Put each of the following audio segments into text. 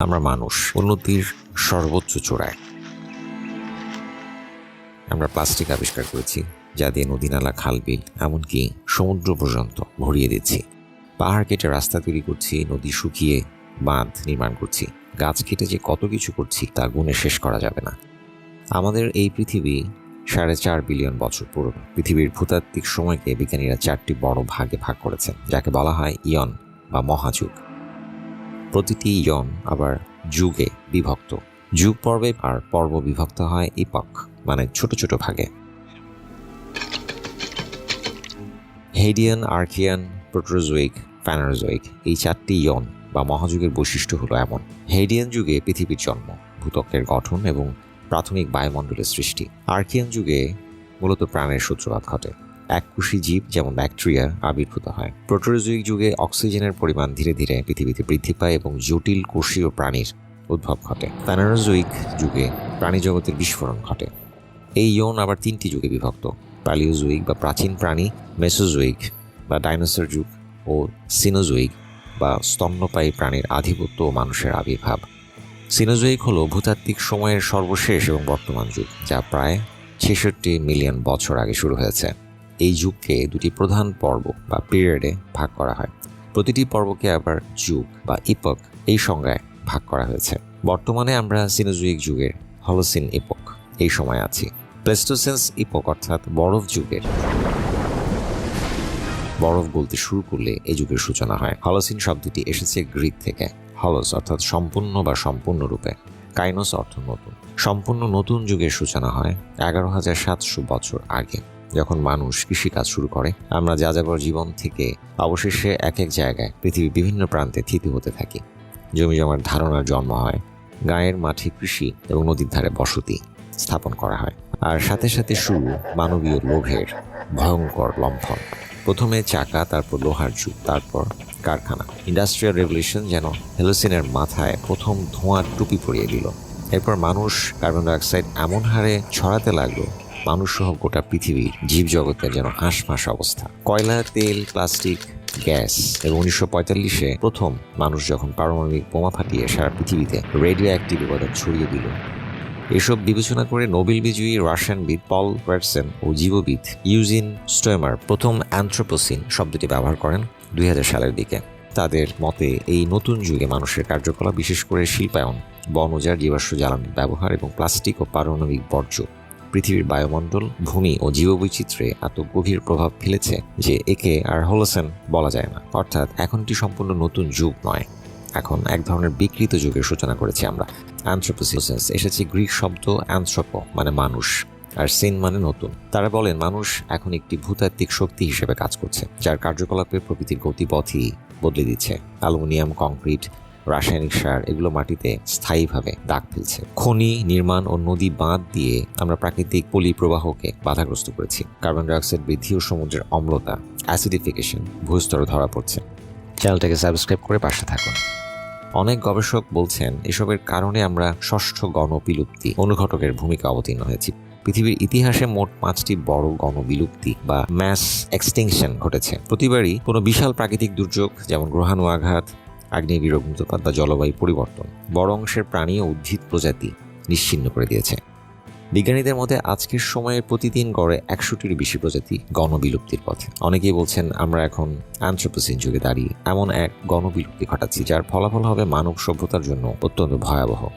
আমরা মানুষ, উন্নতির সর্বোচ্চ চূড়ায়। আমরা প্লাস্টিক আবিষ্কার করেছি, যা দিয়ে নদী নালা খাল বিল এমনকি সমুদ্র পর্যন্ত ভরিয়ে দিচ্ছি। পাহাড় কেটে রাস্তা তৈরি করছি, নদী শুকিয়ে বাঁধ নির্মাণ করছি। গাছ কেটে যে কত কিছু করছি, তা গুণে শেষ করা যাবে না। আমাদের এই পৃথিবী সাড়ে চার বিলিয়ন বছর পুরনো। পৃথিবীর ভূতাত্ত্বিক সময়কে বিজ্ঞানীরা চারটি বড় ভাগে ভাগ করেছেন, যাকে বলা হয় ইয়ন বা মহাযুগ। প্রতিটি ইয়ন আবার যুগে বিভক্ত। যুগ পর্বে আর পর্ব বিভক্ত হয় ইপক মানে ছোট ছোট ভাগে। হেডিয়ান আর্কিয়ান প্রোটোজোইক ফ্যানারোজোইক এই চারটি ইয়ন বা মহাযুগের বৈশিষ্ট্য হলো এমন। হেডিয়ান যুগে পৃথিবীর জন্ম ভূতকের গঠন এবং প্রাথমিক বায়ুমণ্ডলের সৃষ্টি। আর্কিয়ান যুগে মূলত প্রাণের সূত্রপাত ঘটে। এককুশি জীব যেমন ব্যাকটেরিয়া আবির্ভূত হয়। প্রোটোজোইক যুগে অক্সিজেনের পরিমাণ ধীরে ধীরে পৃথিবীতে বৃদ্ধি পায় এবং জটিল কোষীয় প্রাণীর উদ্ভব ঘটে। প্যানারোজোইক যুগে প্রাণী জগতের বিস্ফোরণ ঘটে। এই ইয়ন আবার তিনটি যুগে বিভক্ত। প্যালিওজোইক বা প্রাচীন প্রাণী মেসোজোইক বা ডাইনোসর যুগ ও সিনোজোইক বা স্তন্যপায়ী প্রাণীর আধিপত্য ও মানুষের আবির্ভাব। সিনোজোইক হল ভূতাত্ত্বিক সময়ের সর্বশেষ এবং বর্তমান যুগ, যা প্রায় ছেষট্টি মিলিয়ন বছর আগে শুরু হয়েছে। এই যুগকে দুটি প্রধান পর্ব বা পিরিয়ডে ভাগ করা হয়। প্রতিটি পর্বকে আবার যুগ বা ইপক এই সংজ্ঞায় ভাগ করা হয়েছে। বর্তমানে আমরা সিনোজুইক যুগের হলোসিন ইপক এই সময় আছি। প্লেস্টোসেন্স ইপক অর্থাৎ বরফ যুগের। বরফ গলতে শুরু করলে এই যুগের সূচনা হয়। হলোসিন শব্দটি এসেছে গ্রিক থেকে। হলস অর্থাৎ সম্পূর্ণ বা সম্পূর্ণরূপে। কাইনোস অর্থ নতুন। সম্পূর্ণ নতুন যুগের সূচনা হয় এগারো হাজার সাতশো বছর আগে। যখন মানুষ কৃষিকাজ শুরু করে, আমরা যাযাবর জীবন থেকে অবশেষে এক এক জায়গায় পৃথিবীর বিভিন্ন প্রান্তে থিতি হতে থাকি। জমি জমার ধারণার জন্ম হয়, গায়ের মাঠে কৃষি এবং নদীর ধারে বসতি স্থাপন করা হয়। আর সাথে সাথে শুরু মানবীয় লোভের ভয়ঙ্কর লম্ফন। প্রথমে চাকা, তারপর লোহার যুগ, তারপর কারখানা। ইন্ডাস্ট্রিয়াল রেভলিউশন যেন হেলোসিনের মাথায় প্রথম ধোঁয়ার টুপি পরিয়ে দিল। এরপর মানুষ কার্বন ডাইঅক্সাইড এমন হারে ছড়াতে লাগল মানুষ সহ গোটা পৃথিবীর জীবজগতের যেন হাঁসফাঁস অবস্থা। কয়লা, তেল, প্লাস্টিক, গ্যাস এবং উনিশশো পঁয়তাল্লিশে প্রথম মানুষ যখন পারমাণবিক বোমা ফাটিয়ে সারা পৃথিবীতে রেডিও অ্যাক্টিভ উপাদান ছড়িয়ে দিল। এসব বিবেচনা করে নোবেল বিজয়ী রাশিয়ানবিদ পল ওয়াটসন ও জীববিদ ইউজিন স্টোয়েমার প্রথম অ্যান্থ্রোপোসিন শব্দটি ব্যবহার করেন দুই হাজার সালের দিকে। তাদের মতে, এই নতুন যুগে মানুষের কার্যকলাপ বিশেষ করে শিল্পায়ন, বন উজাড় জীবাশ্ম জ্বালানির ব্যবহার এবং প্লাস্টিক ও পারমাণবিক বর্জ্য পৃথিবীর বায়ুমণ্ডল, ভূমি ও জীববৈচিত্র্যে এত গভীর প্রভাব ফেলেছে যে একে আর হোলোসেন বলা যায় না। অর্থাৎ এখন এটি সম্পূর্ণ নতুন যুগ নয়। এখন এক ধরনের বিকৃত যুগের সূচনা করেছি আমরা। অ্যান্থ্রোপোসিসেন্স এসেছে গ্রিক শব্দ অ্যান্থ্রোপো মানে মানুষ, আর সিন মানে নতুন। তারা বলেন, মানুষ এখন একটি ভূতাত্ত্বিক শক্তি হিসেবে কাজ করছে, যার কার্যকলাপে প্রকৃতির গতিপথই বদলে দিচ্ছে। অ্যালুমিনিয়াম, কংক্রিট রাসায়নিক সার এগুলো মাটিতে স্থায়ীভাবে দাগ ফেলছে। খনি নির্মাণ ও নদী বাঁধ দিয়ে আমরা প্রাকৃতিক পলি প্রবাহকে বাধাগ্রস্ত করেছি। কার্বন ডাইঅক্সাইড বৃদ্ধি ও সমুদ্রের অম্লতা, অ্যাসিডিফিকেশন, ভূস্তরে ধরা পড়ছে। চ্যানেলটাকে সাবস্ক্রাইব করে পাশে থাকুন। অনেক গবেষক বলছেন, এসবের কারণে আমরা ষষ্ঠ গণবিলুপ্তি অনুঘটকের ভূমিকা অবতীর্ণ হয়েছি। পৃথিবীর ইতিহাসে মোট পাঁচটি বড় গণবিলুপ্তি বা ম্যাস এক্সটিংশন ঘটেছে। প্রতিবারই কোনো বিশাল প্রাকৃতিক দুর্যোগ, যেমন গ্রহাণু আঘাত আগ্নেয়গির অগ্নুৎপাত বা জলবায়ু পরিবর্তন বড় অংশের প্রাণী ও উদ্ভিদ প্রজাতি নিশ্চিহ্ন করে দিয়েছে। বিজ্ঞানীদের মতে আজকের সময়ে প্রতিদিন গড়ে একশোটির বেশি প্রজাতি গণবিলুপ্তির পথে। অনেকেই বলছেন, আমরা এখন অ্যান্থ্রোপোসিন যুগে দাঁড়িয়ে এমন এক গণবিলুপ্তি ঘটাচ্ছি যার ফলাফল হবে মানব সভ্যতার জন্য অত্যন্ত ভয়াবহ।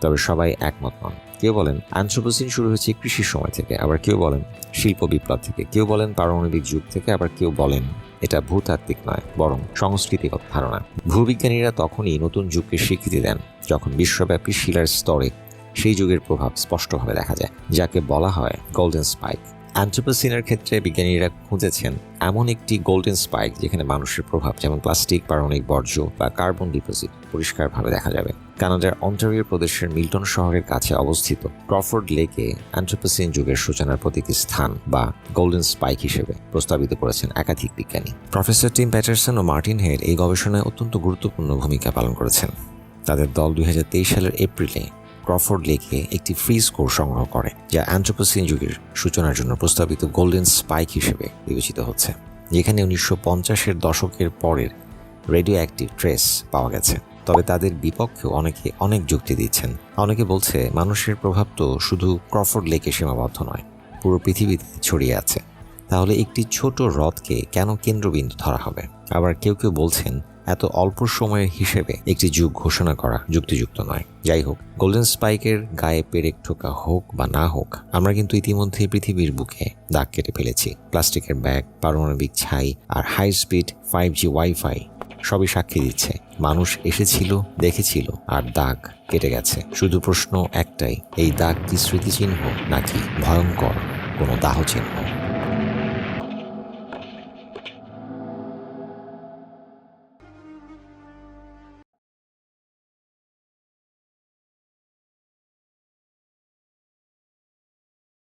তবে সবাই একমত নন। কেউ বলেন অ্যান্থ্রোপোসিন শুরু হয়েছে কৃষির সময় থেকে। আবার কেউ বলেন, শিল্প বিপ্লব থেকে। কেউ বলেন, পারমাণবিক যুগ থেকে। আবার কেউ বলেন এটা ভূতাত্ত্বিক নয়, বরং সংস্কৃতিগত ধারণা ভূবিজ্ঞানীরা তখনই নতুন যুগকে স্বীকৃতি দেন, যখন বিশ্বব্যাপী শিলার স্তরে সেই যুগের প্রভাব স্পষ্টভাবে দেখা যায়, যাকে বলা হয় গোল্ডেন স্পাইক অ্যান্থ্রোপোসিনের ক্ষেত্রে বিজ্ঞানীরা খুঁজেছেন এমন একটি গোল্ডেন স্পাইক যেখানে মানুষের প্রভাব, যেমন প্লাস্টিক, পারমাণবিক বর্জ্য বা কার্বন ডিপোজিট, পরিষ্কারভাবে দেখা যাবে। কানাডার অন্টারিও প্রদেশের মিল্টন শহরের কাছে অবস্থিত ক্রফোর্ড লেকে অ্যান্থ্রোপোসিন যুগের সূচনার প্রতীকী স্থান বা গোল্ডেন স্পাইক হিসেবে প্রস্তাবিত করেছেন একাধিক বিজ্ঞানী। প্রফেসর টিম প্যাটারসন ও মার্টিন হেড এই গবেষণায় অত্যন্ত গুরুত্বপূর্ণ ভূমিকা পালন করেছেন। তাদের দল দুই হাজার তেইশ সালের এপ্রিলে ক্রফোর্ড লেকে একটি ফ্রি স্কোর সংগ্রহ করে, যা অ্যান্থ্রোপোসিন যুগের সূচনার জন্য প্রস্তাবিত গোল্ডেন স্পাইক হিসেবে বিবেচিত হচ্ছে, যেখানে উনিশশো পঞ্চাশের দশকের পরের রেডিও অ্যাক্টিভ ট্রেস পাওয়া গেছে। তবে তাদের বিপক্ষেও অনেকে অনেক যুক্তি দিচ্ছেন। অনেকে বলছে, মানুষের প্রভাব তো শুধু ক্রফোর্ড লেকে সীমাবদ্ধ নয়, পুরো পৃথিবীতে ছড়িয়ে আছে। তাহলে একটি ছোট হ্রদকে কেন কেন্দ্রবিন্দু ধরা হবে? আবার কেউ কেউ বলছেন এত অল্প সময়ের হিসেবে একটি যুগ ঘোষণা করা যুক্তিযুক্ত নয়। যাই হোক গোল্ডেন স্পাইকের গায়ে পেরেক ঠোকা হোক বা না হোক, আমরা কিন্তু ইতিমধ্যে পৃথিবীর বুকে দাগ কেটে ফেলেছি। প্লাস্টিকের ব্যাগ, পারমাণবিক ছাই আর high speed five G wifi সবই সাক্ষী দিচ্ছে। মানুষ এসেছিল, দেখেছিল আর দাগ কেটে গেছে। শুধু প্রশ্ন একটাই, এই দাগ কি স্মৃতিচিহ্ন নাকি ভয়ঙ্কর কোনো দাহ চিহ্ন